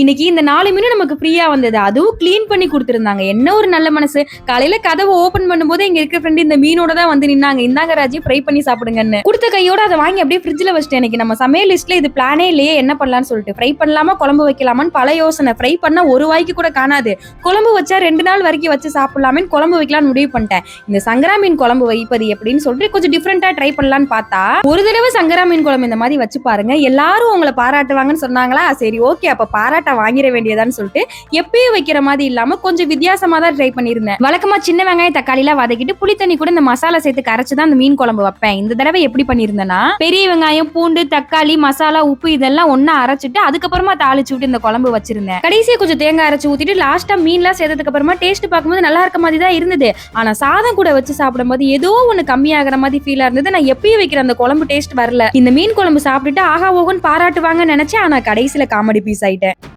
இன்னைக்கு இந்த நாலு மீனும் நமக்கு ஃப்ரீயா வந்தது. அதுவும் கிளீன் பண்ணி கொடுத்துருந்தாங்க. என்ன ஒரு நல்ல மனசு. காலையில கதவை ஓபன் பண்ணும்போது எங்க இருக்க ஃப்ரெண்ட் இந்த மீனோட தான் வந்து நின்னாங்க. இந்தாங்க ராஜி ஃப்ரை பண்ணி சாப்பிடுங்கன்னு. கொடுத்த கையோட அதை வாங்கி அப்படியே ஃப்ரிட்ஜ்ல வச்சுட்டேன் எனக்கு நம்ம சமையல் லிஸ்ட்ல இது பிளானே இல்லையே என்ன பண்ணலாம்னு சொல்லிட்டு. ஃப்ரை பண்ணலாமா குழம்பு வைக்கலாமான்னு பல யோசனை. ஃப்ரை பண்ணா ஒரு வாய்க்கு கூட காணாது. குழம்பு வச்சா ரெண்டு நாள் வரைக்கும் வச்சு சாப்பிடலாமேன்னு குழம்பு வைக்கலாம்னு முடிவு பண்ணிட்டேன். இந்த சங்கரா மீன் குழம்பு வைப்பது எப்படின்னு சொல்லிட்டு கொஞ்சம் டிஃப்ரெண்டா ட்ரை பண்ணலாம்னு பார்த்தா ஒரு தடவை சங்கரா மீன் குழம்பு இந்த மாதிரி வச்சு பாருங்க. எல்லாரும் உங்களை பாராட்டுவாங்கன்னு சொன்னாங்களா? சரி ஓகே அப்ப பாராட்ட வாங்கிட வேண்டியதான்னு சொல்லிட்டு எப்பயும் வைக்கிற மாதிரி இல்லாம கொஞ்சம் வித்தியாசமா தான் ட்ரை பண்ணியிருந்தேன். வழக்கமா சின்ன வெங்காயம் தக்காளி எல்லாம் வதக்கிட்டு புளி தண்ணி கூட இந்த மசாலா சேர்த்து கரைச்சு தான் அந்த மீன் குழம்பு வைப்பேன். இந்த தடவை எப்படி பண்ணியிருந்தேன்னா பெரிய வெங்காயம் பூண்டு தக்காளி மசாலா உப்பு இதெல்லாம் ஒண்ணா அரைச்சிட்டு அதுக்கப்புறமா தாளிச்சு விட்டு இந்த குழம்பு வச்சிருந்தேன். கடைசியை கொஞ்சம் தேங்காய் அரைச்சு ஊத்திட்டு லாஸ்டா மீன்லாம் சேர்த்ததுக்கு அப்புறமா டேஸ்ட் பார்க்கும்போது நல்லா இருக்க மாதிரி தான் இருந்தது. ஆனா சாதம் கூட வச்சு சாப்பிடும்போது ஏதோ ஒண்ணு கம்மியாகிற மாதிரி ஃபீலா இருந்தது. நான் எப்பயும் வைக்கிற அந்த குழம்பு டேஸ்ட் வரல. இந்த மீன் குழம்பு சாப்பிட்டுட்டு ஆகா ஓகன் பாராட்டுவாங்கன்னு நினைச்சேன். ஆனா கடைசியில காமெடி பீஸ் ஆயிட்டேன்.